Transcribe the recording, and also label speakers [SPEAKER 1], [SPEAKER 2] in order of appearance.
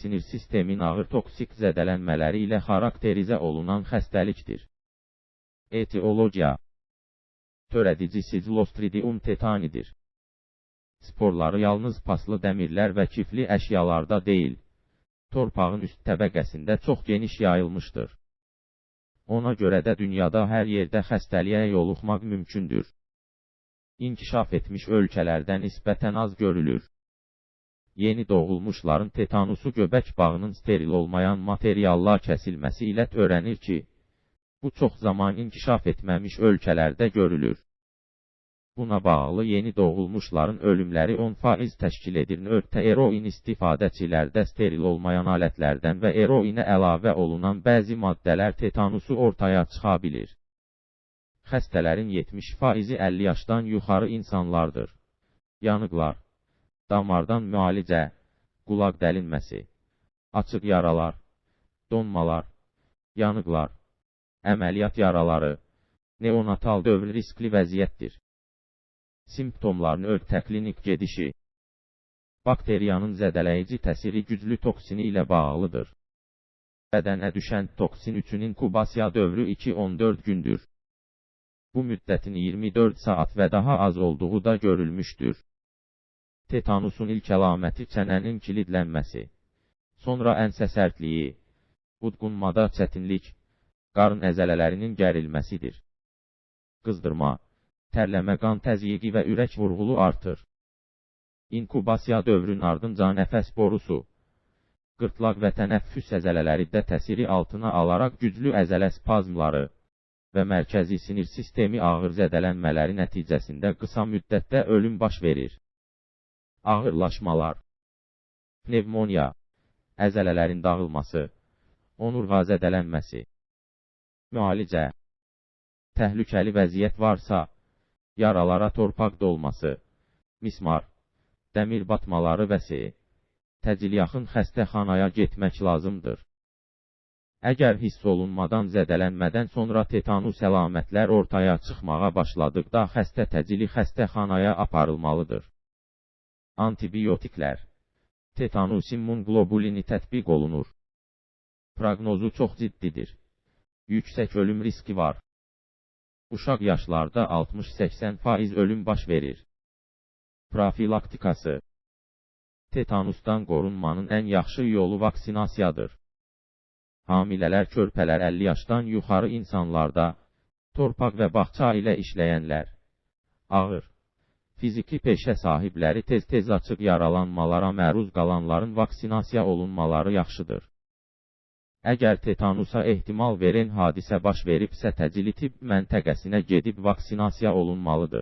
[SPEAKER 1] sinir sistemin ağır toksik zədələnmələri ilə xarakterizə olunan xəstəlikdir. Etiologiya Törədicisi Clostridium tetanidir. Sporları yalnız paslı dəmirlər və kifli əşyalarda deyil, torpağın üst təbəqəsində çox geniş yayılmışdır. Ona görə də dünyada hər yerdə xəstəliyə yoluxmaq mümkündür. İnkişaf etmiş ölkələrdə nisbətən az görülür. Yeni doğulmuşların tetanusu göbək bağının steril olmayan materialla kəsilməsi ilə törənir ki, bu çox zaman inkişaf etməmiş ölkələrdə görülür. Buna bağlı yeni doğulmuşların ölümləri 10% təşkil edir. Nöqtə eroin istifadəçilərdə steril olmayan alətlərdən və eroinə əlavə olunan bəzi maddələr tetanusu ortaya çıxa bilir. Xəstələrin 70%-i 50 yaşdan yuxarı insanlardır. Yanıqlar, damardan müalicə, qulaq dəlinməsi, açıq yaralar, donmalar, yanıqlar, əməliyyat yaraları, neonatal dövr riskli vəziyyətdir. Simptomlar nöqtə klinik gedişi. Bakteriyanın zədələyici təsiri güclü toksini ilə bağlıdır. Bədənə düşən toksin 3-ün inkubasiya dövrü 2-14 gündür. Bu müddətin 24 saat və daha az olduğu da görülmüşdür. Tetanusun ilk əlaməti çənənin kilidlənməsi. Sonra ənsə sərtliyi, udqunmada çətinlik, qarın əzələlərinin gərilməsidir. Qızdırma, tərləmə qan təzyiqi və ürək vurğulu artır. İnkubasiya dövrün ardınca nəfəs borusu, qırtlaq və tənəffüs əzələləri də təsiri altına alaraq güclü əzələ spazmları və mərkəzi sinir sistemi ağır zədələnmələri nəticəsində qısa müddətdə ölüm baş verir. Ağırlaşmalar Pnevmoniya Əzələlərin dağılması Onurğa zədələnməsi Müalicə Təhlükəli vəziyyət varsa, yaralara torpaq dolması, mismar, dəmir batmaları və s. Təcil yaxın xəstəxanaya getmək lazımdır. Əgər hiss olunmadan zədələnmədən sonra tetanus əlamətlər ortaya çıxmağa başladıqda xəstə təcili xəstəxanaya aparılmalıdır. Antibiotiklər Tetanus immunglobulini tətbiq olunur. Proqnozu çox ciddidir. Yüksək ölüm riski var. Uşaq yaşlarda 60-80% ölüm baş verir. Profilaktikası Tetanusdan qorunmanın ən yaxşı yolu vaksinasiyadır. Hamilələr, körpələr 50 yaşdan yuxarı insanlarda, torpaq və bağça ilə işləyənlər, ağır, fiziki peşə sahibləri tez-tez açıq yaralanmalara məruz qalanların vaksinasiya olunmaları yaxşıdır. Əgər tetanusa ehtimal verən hadisə baş veribsə təcili tibb məntəqəsinə gedib vaksinasiya olunmalıdır.